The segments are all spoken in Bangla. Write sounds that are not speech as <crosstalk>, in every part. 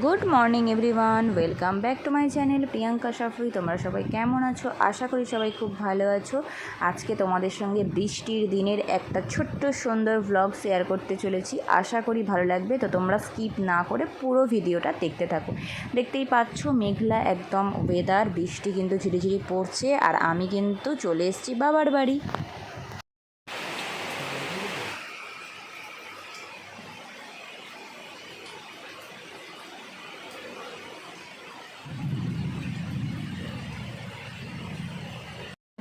Good morning everyone welcome back to my channel Priyanka Safri তোমরা সবাই কেমন আছো? আশা করি সবাই খুব ভালো আছো। আজকে তোমাদের সঙ্গে বৃষ্টির দিনের একটা ছোট্ট সুন্দর ভ্লগ শেয়ার করতে চলেছি। আশা করি ভালো লাগবে। তো তোমরা স্কিপ না করে পুরো ভিডিওটা দেখতে থাকো। দেখতেই পাচ্ছ, মেঘলা একদম ওয়েদার বৃষ্টি কিন্তু ঝিরিঝিরি পড়ছে। আর আমি কিন্তু চলে এসেছি বাবার বাড়ি।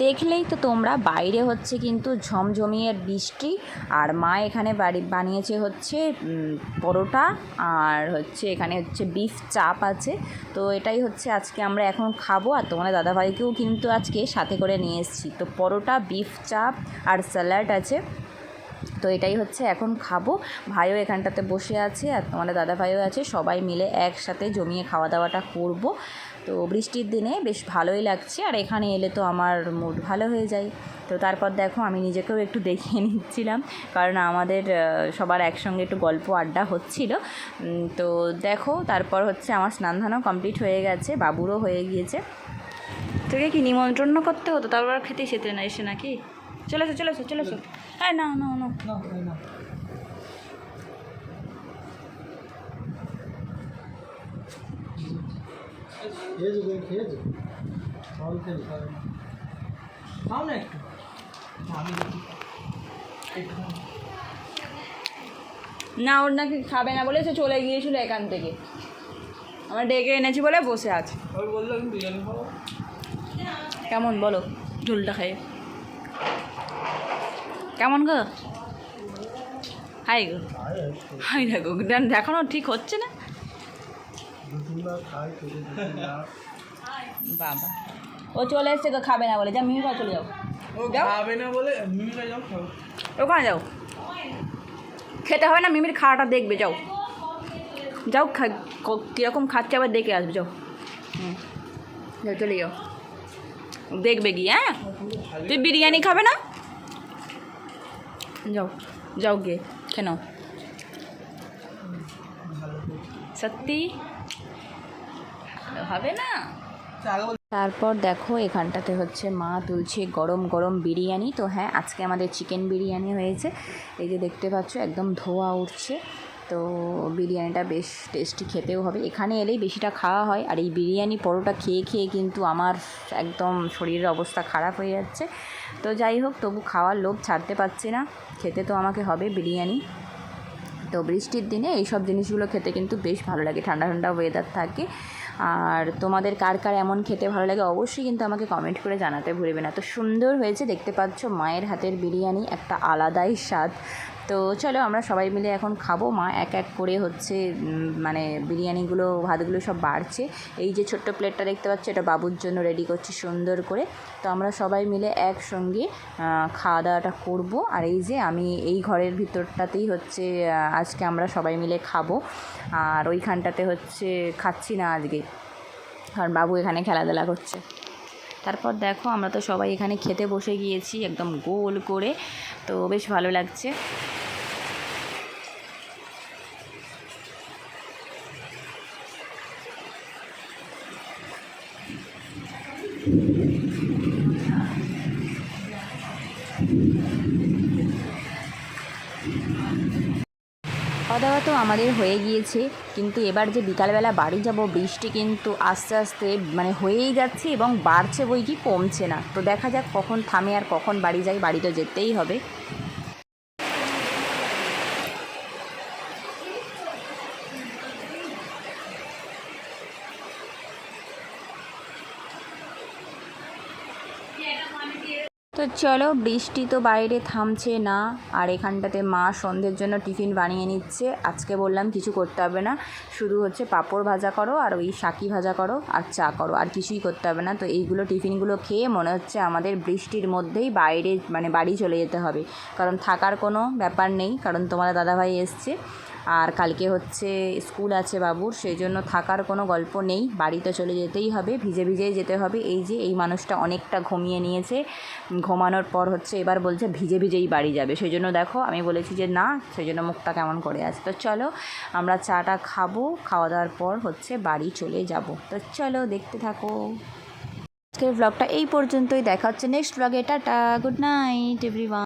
দেখলেই তো তোমরা, বাইরে হচ্ছে কিন্তু ঝমঝমিয়ে বৃষ্টি, আর মা এখানে বাড়ি, বানিয়েছে হচ্ছে পরোটা, আর হচ্ছে এখানে হচ্ছে বিফ চাপ আছে। তো এটাই হচ্ছে আজকে আমরা এখন খাব, আর তোমাদের দাদাভাইকেও কিন্তু আজকে সাথে করে নিয়ে এসেছি। তো পরোটা বিফ চাপ, আর স্যালাড আছে। তো এটাই হচ্ছে এখন খাব। ভাইও এখানটাতে বসে আছে, আর তোমাদের দাদা ভাইও আছে, সবাই মিলে একসাথে জমিয়ে খাওয়া দাওয়াটা করব। তো বৃষ্টির দিনে বেশ ভালোই লাগছে আর এখানে এলে তো আমার মুড ভালো হয়ে যায়। তো তারপর দেখো আমি নিজেকেও একটু <laughs> দেখিয়ে নিচ্ছিলাম কারণ আমাদের সবার একসঙ্গে একটু গল্প আড্ডা হচ্ছিল। তো দেখো তারপর হচ্ছে আমার স্নানধানও কমপ্লিট হয়ে গেছে বাবুরও হয়ে গিয়েছে। তোকে কি নিমন্ত্রণ করতে হতো? তারপর খেতে সেতে না এসে নাকি? চলে এসো চলে এসো চলে এসো। হ্যাঁ না না না না তাই না খেয়েছো তুমি খেয়েছো ফল খাবে না খাও। না একটু। আমি। না ওর নাকি খাবে না বলে সে চলে গিয়েছিল এখান থেকে। আমরা ডেকে এনেছি বলে বসে আছে। কেমন বলো ঝোলটা খাই। কেমন গো? হাই গো। হাই দেখো দেখানো ঠিক হচ্ছে না? বাবা। ও চলে এসছে গো খাবে না বলে। যা মিমি ঘর চলে যাও। খাবে না বলে মিমিরা যাও খাও ওখানে যাও। খেতে হবে না মিমির খাওয়াটা দেখবে যাও। যাও কীরকম খাচ্ছে আবার দেখে আসবে যাও। হুম। যাও চলে যাও। দেখবে গিয়ে হ্যাঁ? তুই বিরিয়ানি খাবে না? যাও যাও গিয়ে কেন সত্যি? হবে না। তারপর দেখো, এখানটাতে হচ্ছে মা তুলছে গরম গরম বিরিয়ানি। তো হ্যাঁ আজকে আমাদের চিকেন বিরিয়ানি হয়েছে। এই যে দেখতে পাচ্ছ, একদম ধোয়া উঠছে। তো বিরিয়ানিটা বেশ টেস্টি খেতেও হবে। এখানে এলেই বেশিটা খাওয়া হয়। আর এই বিরিয়ানি পরোটা খেয়ে খেয়ে কিন্তু আমার একদম শরীরের অবস্থা খারাপ হয়ে যাচ্ছে। তো যাই হোক, তবু খাওয়ার লোভ ছাড়তে পারছি না। খেতে তো আমাকে হবে বিরিয়ানি। তো বৃষ্টির দিনে এইসব জিনিসগুলো খেতে কিন্তু বেশ ভালো লাগে। ঠান্ডা ঠান্ডা ওয়েদার থাকে। আর তোমাদের কার কার এমন খেতে ভালো লাগে অবশ্যই কিন্তু আমাকে কমেন্ট করে জানাতে ভুলবে না। তো সুন্দর হয়েছে, দেখতে পাচ্ছ মায়ের হাতের বিরিয়ানি, একটা আলাদাই স্বাদ। তো চলো আমরা সবাই মিলে এখন খাব। মা এক এক করে হচ্ছে মানে বিরিয়ানিগুলো, ভাতগুলো সব বাড়ছে। এই যে ছোট্ট প্লেটটা দেখতে পাচ্ছি, এটা বাবুর জন্য রেডি করছি সুন্দর করে। তো আমরা সবাই মিলে একসঙ্গে খাওয়া দাওয়াটা করব। আর এই যে আমি এই ঘরের ভিতরটাতেই হচ্ছে আজকে আমরা সবাই মিলে খাব। আর ওইখানটাতে হচ্ছে খাচ্ছি না আজকে, কারণ বাবু এখানে খেলাধুলা করছে। তারপর দেখো, আমরা তো সবাই এখানে খেতে বসে গিয়েছি, একদম গোল করে। তো বেশ ভালো লাগছে। খাওয়া দাওয়া তো আমাদের হয়ে গিয়েছে, কিন্তু এবার যে বিকালবেলা বাড়ি যাব, বৃষ্টি কিন্তু আস্তে আস্তে মানে হয়েই যাচ্ছে এবং বাড়ছে বই কি কমছে না। তো দেখা যাক কখন থামে আর কখন বাড়ি যাই, বাড়ি তো যেতেই হবে। তো চলো, বৃষ্টি তো বাইরে থামছে না, আর এখানটাতে মা সন্ধ্যের জন্য টিফিন বানিয়ে নিচ্ছে। আজকে বললাম কিছু করতে হবে না, শুধু হচ্ছে পাঁপড় ভাজা করো আর ওই শাকি ভাজা করো আর চা করো, আর কিছুই করতে হবে না। তো এইগুলো টিফিনগুলো খেয়ে মনে হচ্ছে আমাদের বৃষ্টির মধ্যেই বাইরে মানে বাড়ি চলে যেতে হবে। কারণ থাকার কোনো ব্যাপার নেই, কারণ তোমার দাদাভাই এসছে। আর কালকে হচ্ছে স্কুল আছে বাবুর, সেই জন্য থাকার কোনো গল্প নেই। বাড়িতে চলে যেতেই হবে, ভিজে ভিজেই যেতে হবে। এই যে এই মানুষটা অনেকটা ঘুমিয়ে নিয়েছে। ঘুমানোর পর হচ্ছে এবার বলছে ভিজে ভিজেই বাড়ি যাবে। সেই জন্য দেখো, আমি বলেছি যে না, সেই জন্য মুখটা কেমন করে আছে। তো চলো, আমরা চাটা খাব, খাওয়া দাওয়ার পর হচ্ছে বাড়ি চলে যাব। তো চলো, দেখতে থাকো। আজকের ব্লগটা এই পর্যন্তই। দেখা হচ্ছে নেক্সট ব্লগে টাটা গুড নাইট এভরিওয়ান